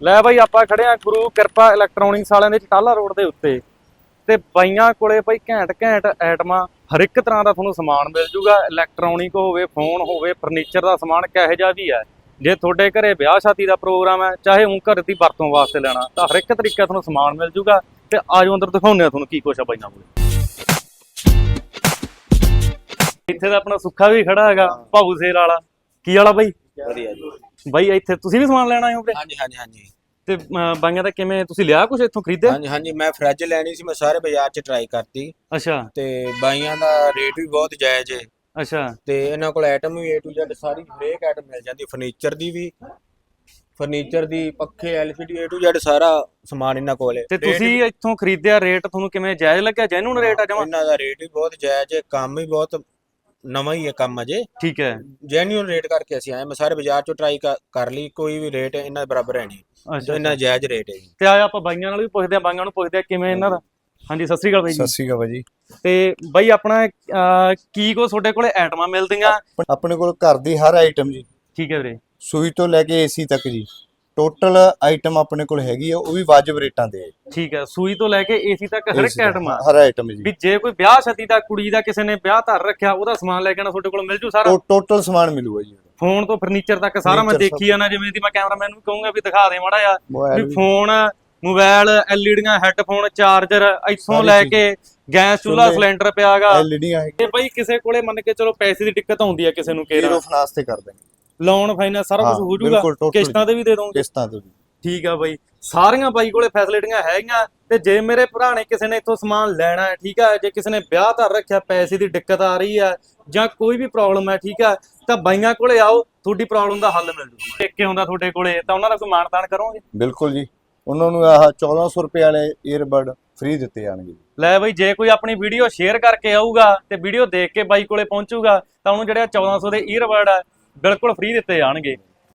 ਲੈ ਬਾਈ ਆਪਾਂ ਖੜੇ ਆ ਗੁਰੂ ਕਿਰਪਾ ਇਲੈਕਟ੍ਰੋਨਿਕਸ ਵਾਲਿਆਂ ਦੇ ਚਟਾਲਾ ਰੋਡ ਦੇ ਉੱਤੇ। ਤੇ ਬਾਈਆਂ ਕੋਲੇ ਬਾਈ ਘੈਂਟ ਘੈਂਟ ਆਈਟਮਾਂ ਹਰ ਇੱਕ ਤਰ੍ਹਾਂ ਦਾ ਤੁਹਾਨੂੰ ਸਮਾਨ ਮਿਲ ਜੂਗਾ। ਇਲੈਕਟ੍ਰੋਨਿਕ ਹੋਵੇ ਫੋਨ ਹੋਵੇ ਫਰਨੀਚਰ ਦਾ ਸਮਾਨ ਕਿਹੋ ਜਿਹਾ ਵੀ ਹੈ। ਜੇ ਤੁਹਾਡੇ ਘਰੇ ਵਿਆਹ ਸ਼ਾਦੀ ਦਾ ਪ੍ਰੋਗਰਾਮ ਹੈ, ਚਾਹੇ ਉਹ ਘਰ ਦੀ ਵਰਤੋਂ ਵਾਸਤੇ ਲੈਣਾ, ਤਾਂ ਹਰ ਇੱਕ ਤਰੀਕੇ ਤੁਹਾਨੂੰ ਸਮਾਨ ਮਿਲ ਜੂਗਾ। ਤੇ ਆਜੋ ਅੰਦਰ ਦਿਖਾਉਂਦੇ ਆ ਤੁਹਾਨੂੰ ਕੀ ਕੁਛ ਆ ਬਾਈਆਂ ਕੋਲੇ। ਇੱਥੇ ਤਾਂ ਆਪਣਾ ਸੁੱਖਾ ਵੀ ਖੜਾ ਹੈਗਾ, ਭਾਊ ਸੇਲ ਵਾਲਾ। ਕੀ ਵਾਲਾ ਬਾਈ? ਵਧੀਆ ਜੀ। ਬਾਈ ਇੱਥੇ ਤੁਸੀਂ ਵੀ ਸਮਾਨ ਲੈਣ ਆਏ ਹੋ ਵੀਰੇ? ਹਾਂਜੀ ਹਾਂਜੀ ਹਾਂਜੀ। ਤੇ ਬਾਈਆਂ ਦਾ ਕਿਵੇਂ ਤੁਸੀਂ ਲਿਆ ਕੁਛ ਇੱਥੋਂ ਖਰੀਦਿਆ? ਹਾਂਜੀ ਹਾਂਜੀ ਮੈਂ ਫਰਿੱਜ ਲੈਣੀ ਸੀ ਮੈਂ ਸਾਰੇ ਬਾਜ਼ਾਰ 'ਚ ਟਰਾਈ ਕਰਤੀ। ਅੱਛਾ। ਤੇ ਬਾਈਆਂ ਦਾ ਰੇਟ ਵੀ ਬਹੁਤ ਜਾਇਜ਼ ਹੈ ਅੱਛਾ। ਤੇ ਇਹਨਾਂ ਕੋਲ ਆਈਟਮ ਵੀ A to Z ਸਾਰੀ ਹਰੇਕ ਆਈਟਮ ਮਿਲ ਜਾਂਦੀ ਫਰਨੀਚਰ ਦੀ ਵੀ। ਫਰਨੀਚਰ ਦੀ ਪੱਖੇ LCD A to Z ਸਾਰਾ ਸਮਾਨ ਇਹਨਾਂ ਕੋਲ ਹੈ ਤੇ Rate ਤੁਸੀਂ ਇੱਥੋਂ ਖਰੀਦਿਆ ਰੇਟ ਤੁਹਾਨੂੰ ਕਿਵੇਂ ਜਾਇਜ਼ ਲੱਗਿਆ? ਜੈਨੂਨ ਰੇਟ ਆ ਜਮਾ? ਇਹਨਾਂ ਦਾ ਰੇਟ ਵੀ ਬਹੁਤ ਜਾਇਜ਼ ਹੈ ਕੰਮ ਵੀ ਬਹੁਤ ਨਵਾਂ ਹੀ ਹੈ ਕੰਮ ਅਜੇ। ਠੀਕ ਹੈ। ਜੈਨੂਅਲ ਰੇਟ ਕਰਕੇ ਅਸੀਂ ਆਏ ਮੈਂ ਸਾਰੇ ਬਾਜ਼ਾਰ 'ਚੋਂ ਟਰਾਈ ਕਰ ਲਈ। ਕੋਈ ਵੀ ਰੇਟ ਇਹਨਾਂ ਦੇ ਬਰਾਬਰ ਹੈ ਨਹੀਂ। ਅੱਛਾ ਇਹਨਾਂ ਜਾਇਜ਼ ਰੇਟ ਹੈ ਜੀ। ਤੇ ਆਇਆ ਆਪਾਂ ਬਾਈਆਂ ਨਾਲ ਵੀ ਪੁੱਛਦੇ ਆ ਬਾਈਆਂ ਨੂੰ ਪੁੱਛਦੇ ਆ ਕਿਵੇਂ ਇਹਨਾਂ ਦਾ। ਹਾਂਜੀ ਸਤਿ ਸ੍ਰੀ ਅਕਾਲ ਬਾਈ ਸਤਿ ਜੀ ਸ਼੍ਰੀ ਅਕਾਲ ਭਾਜੀ ਤੇ ਬਾਈ ਆਪਣਾ ਕੀ ਕੋ ਤੁਹਾਡੇ ਕੋਲੇ ਆਈਟਮਾਂ ਮਿਲਦੀਆਂ? ਆਪਣੇ ਕੋਲ ਘਰ ਦੀ ਹਰ ਆਈਟਮ ਜੀ। ਠੀਕ ਹੈ ਵੀਰੇ। ਸੂਈ ਤੋਂ ਲੈ ਕੇ ਏਸੀ ਤੱਕ ਜੀ। ਟੋਟਲ ਆਈਟਮ ਆਪਣੇ ਕੋਲ ਹੈਗੀ ਆ ਉਹ ਵੀ ਵਾਜਬ ਰੇਟਾਂ ਹੈ ਠੀਕ ਹੈ ਸੂਈ ਤੋਂ ਲੈ ਕੇ ਏਸੀ ਤੱਕ ਹਰ ਇੱਕ ਆਈਟਮ ਆ। ਹਰ ਆਈਟਮ ਜੀ। ਵੀ ਜੇ ਕੋਈ ਵਿਆਹ ਸ਼ਾਦੀ ਦਾ ਕੁੜੀ ਦਾ ਕਿਸੇ ਨੇ ਵਿਆਹ ਧਰ ਰੱਖਿਆ ਉਹਦਾ ਸਮਾਨ ਲੈ ਕੇ ਆਣਾ ਤੁਹਾਡੇ ਕੋਲ ਮਿਲ ਜੂ ਸਾਰਾ? ਟੋਟਲ ਸਮਾਨ ਮਿਲੂਗਾ ਜੀ ਫੋਨ ਤੋਂ ਫਰਨੀਚਰ ਤੱਕ ਸਾਰਾ ਮੈਂ। ਦੇਖੀ ਜਾਣਾ ਜਿਵੇਂ ਦੀ ਮੈਂ ਕੈਮਰਾਮੈਨ ਨੂੰ ਕਹੂੰਗਾ ਵੀ ਦਿਖਾ ਦੇ ਮਾੜਾ ਮੋਬਾਈਲ ਵੀ ਫੋਨ ਮੋਬਾਈਲ ਐਲਈਡੀਆਂ ਹੈੱਡਫੋਨ ਚਾਰਜਰ ਇੱਥੋਂ ਲੈ। ਕੇ ਗੈਸ ਚੁੱਲ੍ਹੇ, ਸਿਲੰਡਰ ਪਿਆਗਾ ਐਲਈਡੀਆਂ ਹੈ ਇਹ ਬਈ ਕਿਸੇ ਕੋਲੇ ਮੰਨ ਕੇ ਚਲੋ ਪੈਸੇ ਦੀ ਦਿੱਕਤ ਆਉਂਦੀ ਆ ਕਿਸੇ ਨੂੰ ਜ਼ੀਰੋ ਕੇਰਾ ਫਾਈਨਾਂਸ ਤੇ ਕਰ ਦੇਂਗੇ ਲੋਨ ਫਾਈਨਾਂਸ ਸਾਰਾ ਕੁਝ ਹਾਂ, ਜਾਊਗਾ। ਕਿਸ਼ਤਾਂ ਤੇ ਵੀ ਦੇ ਦੋਗੇ ਕਿਸ਼ਤਾਂ ਤੇ ਵੀ। ਠੀਕ ਆ ਬਾਈ। ਸਾਰੀਆਂ ਬਾਈ ਕੋਲੇ ਫੈਸਿਲਿਟੀਆਂ ਹੈਗੀਆਂ ਤੇ ਜੇ ਮੇਰੇ ਭਰਾ ਨੇ ਕਿਸੇ ਨੇ ਇੱਥੋਂ ਸਮਾਨ ਲੈਣਾ ਹੈ ਠੀਕ ਆ ਜੇ ਕਿਸੇ ਨੇ ਵਿਆਹ ਧਰ ਰੱਖਿਆ ਪੈਸੇ ਦੀ ਦਿੱਕਤ ਆ ਰਹੀ ਹੈ ਜਾਂ ਕੋਈ ਵੀ ਪ੍ਰੋਬਲਮ ਹੈ ਠੀਕ ਆ ਤਾਂ ਬਾਈਆਂ ਕੋਲੇ ਆਓ ਤੁਹਾਡੀ ਪ੍ਰੋਬਲਮ ਦਾ ਹੱਲ ਮਿਲ ਜੂਗਾ। ਦੇਖ ਕੇ ਆਉਂਦਾ ਤੁਹਾਡੇ ਕੋਲੇ ਤਾਂ ਉਹਨਾਂ ਦਾ ਕੋਈ ਮਾਨਤਾਨ ਕਰੋਗੇ? ਬਿਲਕੁਲ ਜੀ। ਉਹਨਾਂ ਨੂੰ ਆਹ 1400 ਰੁਪਏ ਵਾਲੇ ਈਅਰਬਡ ਫ੍ਰੀ ਦਿੱਤੇ ਜਾਣਗੇ। ਲੈ ਬਈ ਜੇ ਕੋਈ ਆਪਣੀ ਵੀਡੀਓ ਸ਼ੇਅਰ ਕਰਕੇ ਆਊਗਾ ਤੇ ਵੀਡੀਓ ਦੇਖ ਕੇ ਬਾਈ ਕੋਲੇ ਪਹੁੰਚੂਗਾ ਤਾਂ ਉਹਨੂੰ ਜਿਹੜਾ 1400 ਦੇ ਈਅਰਬਡ ਆ ਬਿਲਕੁਲ ਫ੍ਰੀ ਦਿੱਤੇ ਜਾਣਗੇ।